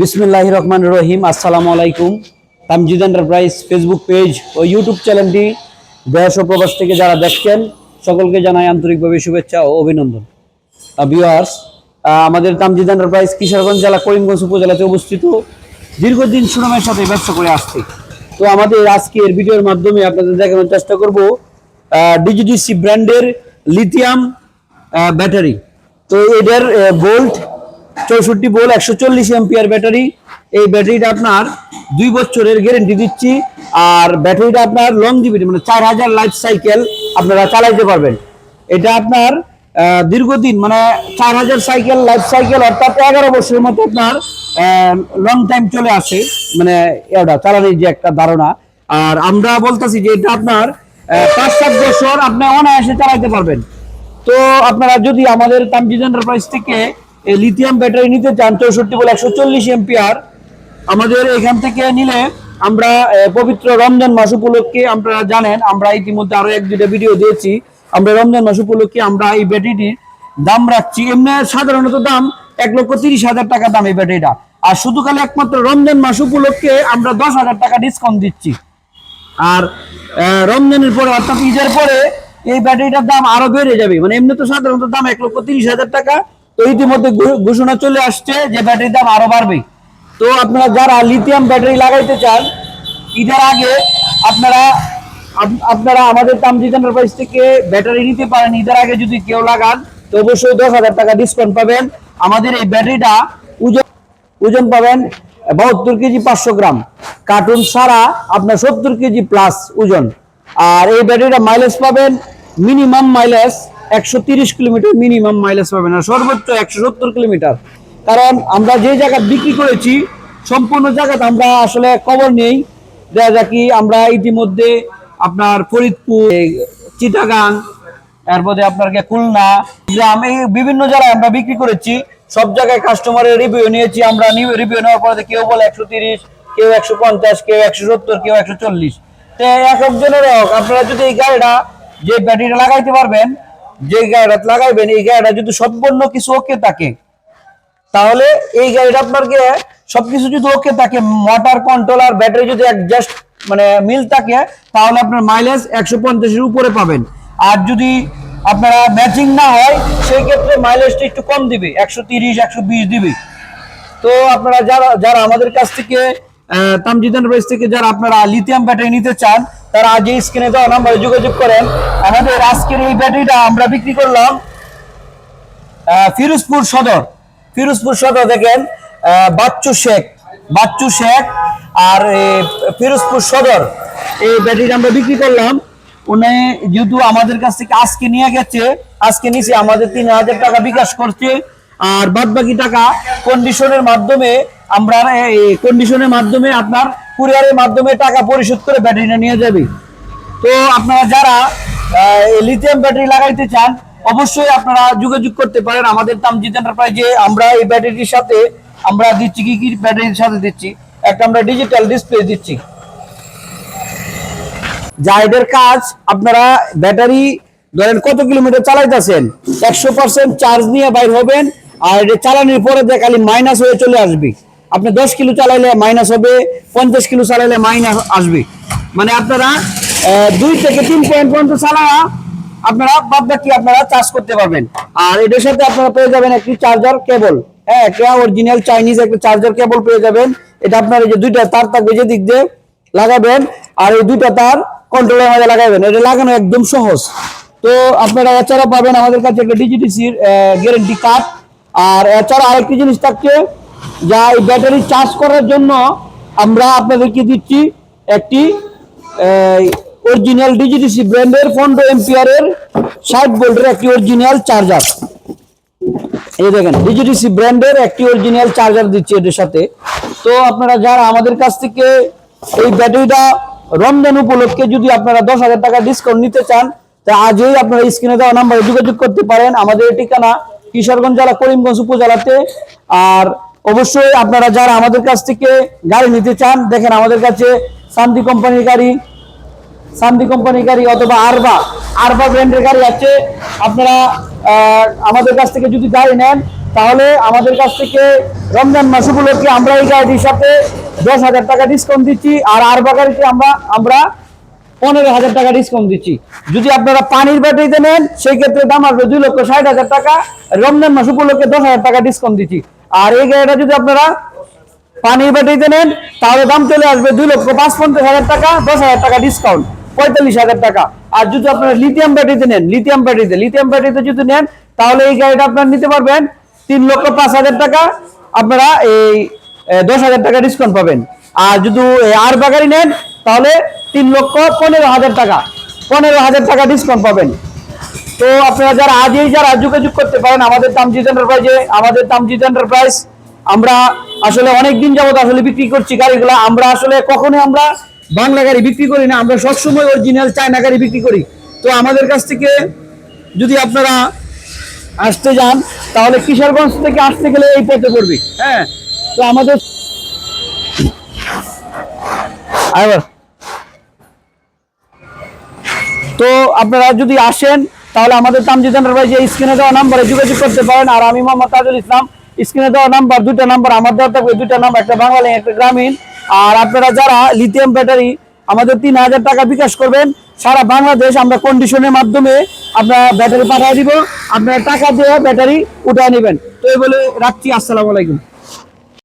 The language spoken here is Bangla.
বিসমিল্লাহ রহমান রহিম, আসসালামু আলাইকুম। তামজিদ এন্টারপ্রাইজ ফেসবুক পেজ ও ইউটিউব চ্যানেলটি দেশ ও প্রবাস থেকে যারা দেখছেন, সকলকে জানাই আন্তরিকভাবে শুভেচ্ছা ও অভিনন্দন। ভিউয়ার্স আমাদের তামজিদ এন্টারপ্রাইজ কিশোরগঞ্জ জেলা করিমগঞ্জ উপজেলাতে অবস্থিত। দীর্ঘদিন সুনামের সাথে ব্যবসা করে আসছে। তো আমাদের আজকের ভিডিওর মাধ্যমে আপনাদের দেখানোর চেষ্টা করব ডিজিডিসি ব্র্যান্ডের লিথিয়াম ব্যাটারি। তো এটার বোল্ট চৌষট্টি বোল একশো চল্লিশ এমপিআর ব্যাটারি এই ব্যাটারিটা আপনার দুই বছরের গ্যারেন্টি দিচ্ছি। আর ব্যাটারিটা আপনার লং জিবিটি মানে চার হাজার লাইফ সাইকেল আপনারা চালাইতে পারবেন। এটা আপনার দীর্ঘদিন মানে চার হাজার সাইকেল লাইফ সাইকেল অর্থাৎ এগারো বছরের মতো আপনার লং টাইম চলে আসে। মানে এটা চালানোর যে একটা ধারণা। আর আমরা বলতেছি যে এটা আপনার পাঁচ সাত বছর আপনি অনায়াসে চালাইতে পারবেন। তো আপনারা যদি আমাদের তামজিদ এন্টারপ্রাইজ থেকে এই লিথিয়াম ব্যাটারি নিতে চান চৌষট্টি বলে একশো চল্লিশ এমপিআর আমাদের এখান থেকে নিলে আমরা পবিত্র রমজান মাস উপলক্ষে আপনারা জানেন, আমরা ইতিমধ্যে আরও এক দুইটা ভিডিও দিয়েছি। আমরা রমজান মাস উপলক্ষে আমরা এই ব্যাটারিটির দাম রাখছি, এমনি সাধারণত দাম এক লক্ষ তিরিশ হাজার টাকা দাম এই ব্যাটারিটা আর শুধু খালি একমাত্র রমজান মাস উপলক্ষে আমরা দশ হাজার টাকা ডিসকাউন্ট দিচ্ছি। আর রমজানের পরে অর্থাৎ ঈদের পরে এই ব্যাটারিটার দাম আরও বেড়ে যাবে। মানে এমনি তো সাধারণত দাম এক লক্ষ তিরিশ হাজার টাকা তো ইতিমধ্যে ঘোষণা চলে আসছে যে ব্যাটারির দাম আরও বাড়বে। তো আপনারা যারা লিথিয়াম ব্যাটারি লাগাইতে চান, ঈদের আগে আপনারা আপনারা আমাদের তামজিদ এন্টারপ্রাইজ থেকে ব্যাটারি নিতে পারেন। ঈদের আগে যদি কেউ লাগান, তো অবশ্যই দশ হাজার টাকা ডিসকাউন্ট পাবেন। আমাদের এই ব্যাটারিটা ওজন ওজন পাবেন বাহাত্তর কেজি পাঁচশো গ্রাম। কার্টুন সারা আপনার সত্তর কেজি প্লাস ওজন। আর এই ব্যাটারিটা মাইলেজ পাবেন মিনিমাম মাইলেজ একশো তিরিশ কিলোমিটার মিনিমাম মাইলেজ পাবেন আর সর্বোচ্চ একশো সত্তর কিলোমিটার। কারণ আমরা যে জায়গা বিক্রি করেছি, সম্পূর্ণ জায়গাতে আমরা আসলে খবর নেই। দেখা যাক কি আমরা ইতিমধ্যে আপনার ফরিদপুর চিটাগাং তারপরে আপনার খুলনা এই বিভিন্ন জায়গায় আমরা বিক্রি করেছি। সব জায়গায় কাস্টমারের রিভিউ নিয়েছি, আমরা রিভিউ নেওয়ার পরে কেউ বলে একশো তিরিশ, কেউ একশো পঞ্চাশ, কেউ একশো সত্তর, কেউ একশো চল্লিশ। তো এক একজনের হোক আপনারা যদি এই গাড়িটা যে ব্যাটারিটা লাগাইতে পারবেন যে গাড়িটা লাগাইবেন, এই গাড়িটা যদি সম্পূর্ণ কিছু ওকে থাকে, তাহলে এই গাড়িটা আপনার গিয়ে সবকিছু যদি ওকে থাকে মোটর কন্ট্রোল আর ব্যাটারি যদি জাস্ট মানে মিল থাকে, তাহলে আপনার মাইলেজ একশো পঞ্চাশের উপরে পাবেন। আর যদি আপনারা ম্যাচিং না হয় সেই ক্ষেত্রে মাইলেজটা একটু কম দিবে, একশো তিরিশ, একশো বিশ দিবে। তো আপনারা যারা যারা আমাদের কাছ থেকে তামজিদ এন্টারপ্রাইজ থেকে যারা আপনারা লিথিয়াম ব্যাটারি নিতে চান, তারা আজ এই স্ক্রিনে দেওয়া নাম্বারে যোগাযোগ করেন। আমাদের আজকের এই ব্যাটারিটা আমরা বিক্রি করলাম ফিরোজপুর সদর। ফিরোজপুর সদর দেখেন বাচ্চু শেখ বাচ্চু শেখ আর ফিরোজপুর সদর। এই ব্যাটারিটা আমরা বিক্রি করলাম। উনি যেহেতু আমাদের কাছ থেকে আজকে নিয়ে গেছে, আজকে নিচে আমাদের তিন হাজার টাকা বিকাশ করছে। আর বাদ বাকি টাকা কন্ডিশনের মাধ্যমে আমরা কন্ডিশনের মাধ্যমে আপনার কুরিয়ারের মাধ্যমে টাকা পরিশোধ করে ব্যাটারিটা নিয়ে যাবে। তো আপনারা যারা লিথিয়াম ব্যাটারি লাগাইতে চান, অবশ্যই আপনারা যোগাযোগ করতে পারেন আমাদের তামজিদ এন্টারপ্রাইজে আমরা এই ব্যাটারির সাথে, আমরা দিচ্ছি কি কি ব্যাটারির সাথে দিচ্ছি? একটা আমরা ডিজিটাল ডিসপ্লে দিচ্ছি। যা জাইডের কাজ, আপনারা ব্যাটারি ধরেন কত কিলোমিটার চালাইতেছেন? একশো পার্সেন্ট চার্জ নিয়ে বাইর হবেন, আর এটা চালানোর পরে যে খালি মাইনাস হয়ে চলে আসবে। আপনি দশ কিলো চালাইলে মাইনাস হবে, পঞ্চাশ কিলো চালাইলে মাইনাস আসবে। মানে আপনারা দুই থেকে তিন পয়েন্ট পর্যন্ত চালায়া আপনারা বাদ বাকি আপনারা চার্জ করতে পারবেন। আর এটার সাথে আপনারা পেয়ে যাবেন একটি চার্জার কেবল হ্যাঁ একটা অরিজিনাল চাইনিজ একটা চার্জার কেবল পেয়ে যাবেন। এটা আপনার এই যে দুইটা তার থাকবে যে দিক দিয়ে লাগাবেন, আর এই দুইটা তার কন্ট্রোলের মধ্যে লাগাবেন। এটা লাগানো একদম সহজ। তো আপনারা এছাড়া পাবেন আমাদের কাছে একটা ডিজিটিসির গ্যারেন্টি কার্ড আর এছাড়া আরেকটি জিনিস থাকছে যা এই ব্যাটারি চার্জ করার জন্য আমরা আপনাদেরকে দিচ্ছি একটি অরিজিনাল ডিজিটিসি ব্র্যান্ডের পনেরো এমপিআরের ষাট ভোল্টের একটি অরিজিনাল চার্জার এই দেখেন ডিজিটিসি ব্র্যান্ডের একটি অরিজিনাল চার্জার দিচ্ছে এদের সাথে। তো আপনারা যারা আমাদের কাছ থেকে এই ব্যাটারিটা রমজান উপলক্ষে যদি আপনারা দশ হাজার টাকা ডিসকাউন্ট নিতে চান, তা আজই আপনারা স্ক্রিনে দেওয়া নাম্বারে যোগাযোগ করতে পারেন। আমাদের ঠিকানা কিশোরগঞ্জ জেলা, করিমগঞ্জ উপজেলাতে। আর অবশ্যই আপনারা যারা আমাদের কাছ থেকে গাড়ি নিতে চান, দেখেন আমাদের কাছে শান্তি কোম্পানির গাড়ি শান্তি কোম্পানির গাড়ি অথবা আরবা আরবা ব্র্যান্ডের গাড়ি আছে। আপনারা আমাদের কাছ থেকে যদি গাড়ি নেন, তাহলে আমাদের কাছ থেকে রমজান মাস উপলক্ষে আমরা এই গাড়িটির সাথে দশ হাজার টাকা ডিসকাউন্ট দিচ্ছি, আর আরবা বাগারিতে আমরা আমরা পনেরো হাজার টাকা ডিসকাউন্ট দিচ্ছি। যদি আপনারা পানির ব্যাটারিতে নেন, সেই ক্ষেত্রে দাম আসবে দুই লক্ষ ষাট হাজার টাকা। রমজান মাস উপলক্ষে দশ হাজার টাকা ডিসকাউন্ট দিচ্ছি। আর এই গাড়িটা যদি আপনারা পানির ব্যাটারিতে নেন, তাহলে দাম চলে আসবে দুই লক্ষ পাঁচ পঞ্চাশ হাজার টাকা, দশ হাজার টাকা ডিসকাউন্ট পঁয়তাল্লিশ হাজার টাকা। আর যদি আপনারা লিথিয়াম ব্যাটারিতে নেন লিথিয়াম ব্যাটারিতে লিথিয়াম ব্যাটারিতে যদি নেন, তাহলে এই গাড়িটা আপনারা নিতে পারবেন তিন লক্ষ পাঁচ হাজার টাকা। আপনারা এই দশ হাজার টাকা ডিসকাউন্ট পাবেন। আর যদি আর বাগারি নেন, তাহলে তিন লক্ষ পনেরো হাজার টাকা, পনেরো হাজার টাকা ডিসকাউন্ট পাবেন। তো আপনারা যারা আজই যারা যোগাযোগ করতে পারেন, আমাদের তামজিদ এন্টারপ্রাইজে আমাদের তামজিদ এন্টারপ্রাইজ আমরা আসলে অনেক দিন যাবত আসলে বিক্রি করছি গাড়িগুলো। আমরা আসলে কখনোই আমরা বাংলা গাড়ি বিক্রি করি না, আমরা সবসময় অরিজিনাল চায়না গাড়ি বিক্রি করি। তো আমাদের কাছ থেকে যদি আপনারা আসতে যান, তাহলে কিশোরগঞ্জ থেকে আসতে গেলে এই পথে পড়বে। হ্যাঁ তো আমাদের তো আপনারা যদি আসেন তাহলে আমাদের তামজিদ এন্টারপ্রাইজে স্ক্রিনে দেওয়া নাম্বারে যোগাযোগ করতে পারেন। আর আমি মোহাম্মদ তাজুল ইসলাম স্ক্রিনে দেওয়া নাম্বার দুইটা নাম্বার আমার দেওয়া থাকবে। দুইটা নাম্বার একটা বাঙালি একটা গ্রামীণ। আর আপনারা যারা লিথিয়াম ব্যাটারি আমাদের তিন হাজার টাকা বিকাশ করবেন, সারা বাংলাদেশ আমরা কন্ডিশনের মাধ্যমে আপনার ব্যাটারি পাঠিয়ে দিব। আপনারা টাকা দিয়ে ব্যাটারি উঠায় নেবেন। তো এই বলে রাখছি। আসসালামু আলাইকুম।